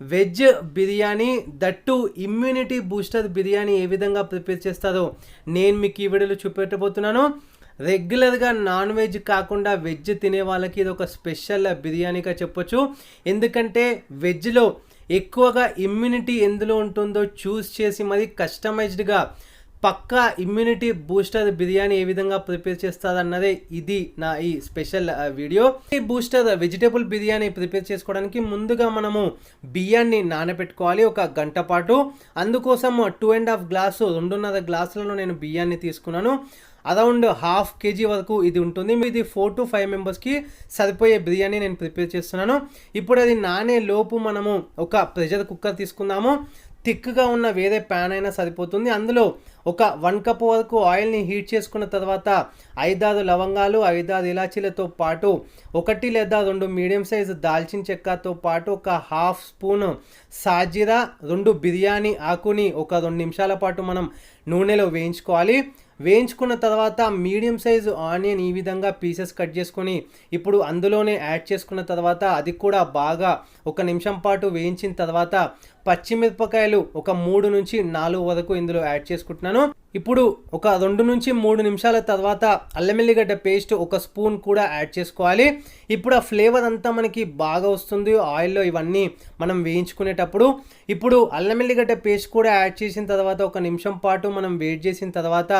Veg biryani that immunity booster biryani ఏ విధంగా prepare చేస్తారో నేను మీకు ఈ వీడియోలో చూపెట్టబోతున్నాను. రెగ్యులర్గా నాన్ వెజ్ కాకుండా వెజ్ తినే వాళ్ళకి ఇది ఒక స్పెషల్ బిర్యానీగా చెప్పొచ్చు. ఎందుకంటే వెజ్లో ఎక్కువగా ఇమ్యూనిటీ ఎందులో ఉంటుందో చూస్ చేసి మరి కస్టమైజ్డ్గా పక్కా ఇమ్యూనిటీ బూస్టర్ బిర్యానీ ఏ విధంగా ప్రిపేర్ చేస్తారన్నదే ఇది నా ఈ స్పెషల్ వీడియో. ఈ బూస్టర్ వెజిటేబుల్ బిర్యానీ ప్రిపేర్ చేసుకోవడానికి ముందుగా మనము బియ్యాన్ని నానబెట్టుకోవాలి ఒక గంట పాటు. అందుకోసం టూ అండ్ హాఫ్ గ్లాసు రెండున్నర గ్లాసులలో నేను బియ్యాన్ని తీసుకున్నాను. అరౌండ్ హాఫ్ కేజీ వరకు ఇది ఉంటుంది. ఇది ఫోర్ టు ఫైవ్ మెంబర్స్కి సరిపోయే బిర్యానీ నేను ప్రిపేర్ చేస్తున్నాను. ఇప్పుడు అది నానే లోపు మనము ఒక ప్రెషర్ కుక్కర్ తీసుకుందాము. థిక్గా ఉన్న వేరే ప్యాన్ అయినా సరిపోతుంది. అందులో ఒక వన్ కప్ వరకు ఆయిల్ని హీట్ చేసుకున్న తర్వాత ఐదారు లవంగాలు ఐదారు ఇలాచీలతో పాటు ఒకటి లేదా రెండు మీడియం సైజు దాల్చిన చెక్కతో పాటు ఒక హాఫ్ స్పూన్ సాజీరా రెండు బిర్యానీ ఆకుని ఒక రెండు నిమిషాల పాటు మనం నూనెలో వేయించుకోవాలి. వేయించుకున్న తర్వాత మీడియం సైజు ఆనియన్ ఈ విధంగా పీసెస్ కట్ చేసుకొని ఇప్పుడు అందులోనే యాడ్ చేసుకున్న తర్వాత అది కూడా బాగా ఒక నిమిషం పాటు వేయించిన తర్వాత పచ్చిమిరపకాయలు ఒక మూడు నుంచి నాలుగు వరకు ఇందులో యాడ్ చేసుకుంటున్నాను. ఇప్పుడు ఒక రెండు నుంచి మూడు నిమిషాల తర్వాత అల్లం ఎల్లిగడ్డ పేస్ట్ ఒక స్పూన్ కూడా యాడ్ చేసుకోవాలి. ఇప్పుడు ఆ ఫ్లేవర్ అంతా మనకి బాగా వస్తుంది. ఆయిల్లో ఇవన్నీ మనం వేయించుకునేటప్పుడు. ఇప్పుడు అల్లం ఎల్లిగడ్డ పేస్ట్ కూడా యాడ్ చేసిన తర్వాత ఒక నిమిషం పాటు మనం వెయిట్ చేసిన తర్వాత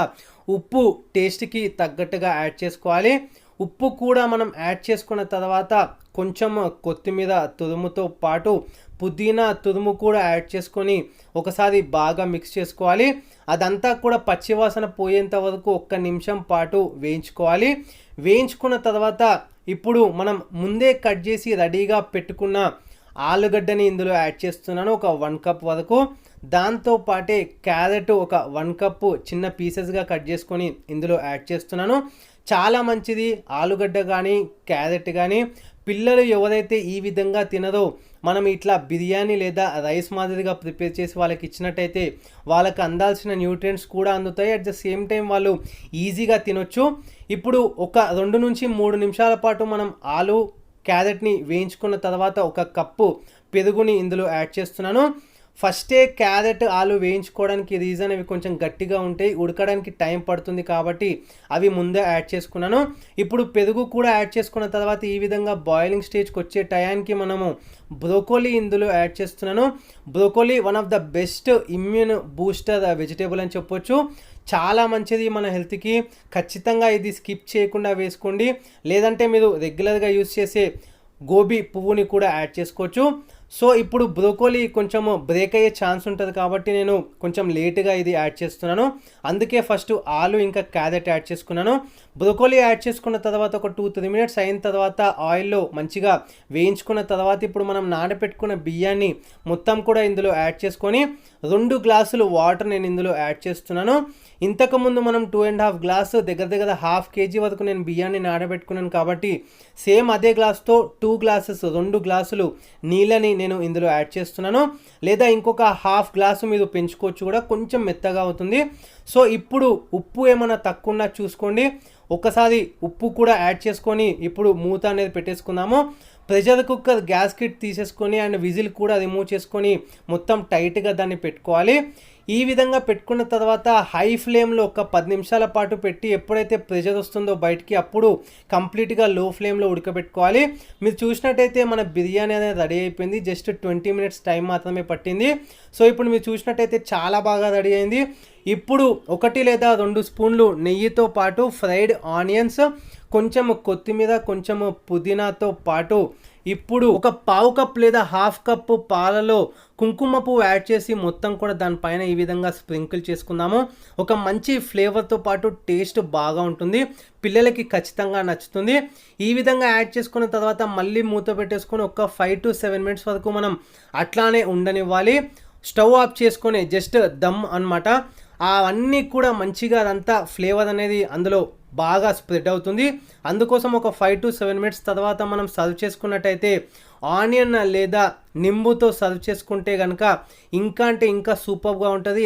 ఉప్పు టేస్ట్కి తగ్గట్టుగా యాడ్ చేసుకోవాలి. ఉప్పు కూడా మనం యాడ్ చేసుకున్న తర్వాత కొంచెం కొత్తిమీర తురుముతో పాటు పుదీనా తురుము కూడా యాడ్ చేసుకొని ఒకసారి బాగా మిక్స్ చేసుకోవాలి. అదంతా కూడా పచ్చివాసన పోయేంత వరకు ఒక్క నిమిషం పాటు వేయించుకోవాలి. వేయించుకున్న తర్వాత ఇప్పుడు మనం ముందే కట్ చేసి రెడీగా పెట్టుకున్న ఆలుగడ్డని ఇందులో యాడ్ చేస్తున్నాను ఒక వన్ కప్ వరకు. దాంతో పాటే క్యారెట్ ఒక వన్ కప్పు చిన్న పీసెస్గా కట్ చేసుకొని ఇందులో యాడ్ చేస్తున్నాను. చాలా మంచిది ఆలుగడ్డ కానీ క్యారెట్ కానీ పిల్లలు ఎవరైతే ఈ విధంగా తినరో మనం ఇట్లా బిర్యానీ లేదా రైస్ మాదిరిగా ప్రిపేర్ చేసి వాళ్ళకి ఇచ్చినట్టయితే వాళ్ళకి అందాల్సిన న్యూట్రియంట్స్ కూడా అందుతాయి. అట్ ద సేమ్ టైం వాళ్ళు ఈజీగా తినొచ్చు. ఇప్పుడు ఒక రెండు నుంచి మూడు నిమిషాల పాటు మనం ఆలు క్యారెట్ని వేయించుకున్న తర్వాత ఒక కప్పు పెరుగుని ఇందులో యాడ్ చేస్తున్నాను. ఫస్టే క్యారెట్ ఆలు వేయించుకోవడానికి రీజన్ అవి కొంచెం గట్టిగా ఉంటాయి. ఉడకడానికి టైం పడుతుంది కాబట్టి అవి ముందే యాడ్ చేసుకున్నాను. ఇప్పుడు పెరుగు కూడా యాడ్ చేసుకున్న తర్వాత ఈ విధంగా బాయిలింగ్ స్టేజ్కి వచ్చే టయానికి మనము బ్రోకోలీ ఇందులో యాడ్ చేస్తున్నాను. Broccoli one of the best immune booster uh, vegetable అని చెప్పొచ్చు. చాలా మంచిది మన హెల్త్కి. ఖచ్చితంగా ఇది స్కిప్ చేయకుండా వేసుకోండి. లేదంటే మీరు రెగ్యులర్గా యూస్ చేసే గోబీ పువ్వుని కూడా యాడ్ చేసుకోవచ్చు. సో ఇప్పుడు బ్రోకోలీ కొంచెం బ్రేక్ అయ్యే ఛాన్స్ ఉంటుంది కాబట్టి నేను కొంచెం లేట్గా ఇది యాడ్ చేస్తున్నాను. అందుకే ఫస్ట్ ఆలు ఇంకా క్యారెట్ యాడ్ చేసుకున్నాను. బ్రోకోలీ యాడ్ చేసుకున్న తర్వాత ఒక టూ త్రీ మినిట్స్ అయిన తర్వాత ఆయిల్లో మంచిగా వేయించుకున్న తర్వాత ఇప్పుడు మనం నానబెట్టుకున్న బియ్యాన్ని మొత్తం కూడా ఇందులో యాడ్ చేసుకొని రెండు గ్లాసులు వాటర్ నేను ఇందులో యాడ్ చేస్తున్నాను. ఇంతకుముందు మనం టూ అండ్ హాఫ్ గ్లాస్ దగ్గర దగ్గర హాఫ్ కేజీ వరకు నేను బియ్యాన్ని నానబెట్టుకున్నాను కాబట్టి సేమ్ అదే గ్లాస్తో టూ గ్లాసెస్ రెండు గ్లాసులు నీళ్ళని నేను ఇందులో యాడ్ చేస్తున్నాను. లేదా ఇంకొక హాఫ్ గ్లాసు మీరు పెంచుకోవచ్చు కూడా కొంచెం మెత్తగా అవుతుంది. సో ఇప్పుడు ఉప్పు ఏమైనా తక్కువ ఉన్నా చూసుకోండి. ఒకసారి ఉప్పు కూడా యాడ్ చేసుకొని ఇప్పుడు మూత అనేది పెట్టేసుకుందాము. ప్రెషర్ కుక్కర్ గ్యాస్ కిట్ తీసేసుకొని అండ్ విజిల్ కూడా రిమూవ్ చేసుకొని మొత్తం టైట్గా దాన్ని పెట్టుకోవాలి. ఈ విధంగా పెట్టుకున్న తర్వాత హై ఫ్లేమ్లో ఒక పది నిమిషాల పాటు పెట్టి ఎప్పుడైతే ప్రెషర్ వస్తుందో బయటికి అప్పుడు కంప్లీట్గా లో ఫ్లేమ్లో ఉడకబెట్టుకోవాలి. మీరు చూసినట్టయితే మన బిర్యానీ అనేది రెడీ అయిపోయింది. జస్ట్ ట్వంటీ మినిట్స్ టైం మాత్రమే పట్టింది. సో ఇప్పుడు మీరు చూసినట్టయితే చాలా బాగా రెడీ అయింది. ఇప్పుడు ఒకటి లేదా రెండు స్పూన్లు నెయ్యితో పాటు ఫ్రైడ్ ఆనియన్స్ కొంచెం కొత్తిమీర కొంచెం పుదీనాతో పాటు ఇప్పుడు ఒక పావు కప్ లేదా హాఫ్ కప్ పాలలో కుంకుమ పువ్వు యాడ్ చేసి మొత్తం కూడా దానిపైన ఈ విధంగా స్ప్రింకిల్ చేసుకుందాము. ఒక మంచి ఫ్లేవర్తో పాటు టేస్ట్ బాగా ఉంటుంది. పిల్లలకి ఖచ్చితంగా నచ్చుతుంది. ఈ విధంగా యాడ్ చేసుకున్న తర్వాత మళ్ళీ మూత పెట్టేసుకొని ఒక ఫైవ్ టు సెవెన్ మినిట్స్ వరకు మనం అట్లానే ఉండనివ్వాలి. స్టవ్ ఆఫ్ చేసుకొని జస్ట్ దమ్ అన్నమాట. అవన్నీ కూడా మంచిగా అదంతా ఫ్లేవర్ అనేది అందులో బాగా స్ప్రెడ్ అవుతుంది. అందుకోసం ఒక ఫైవ్ టు సెవెన్ మినిట్స్ తర్వాత మనం సర్వ్ చేసుకున్నట్టయితే ఆనియన్ లేదా నింబుతో సర్వ్ చేసుకుంటే కనుక ఇంకా అంటే ఇంకా సూపర్గా ఉంటుంది.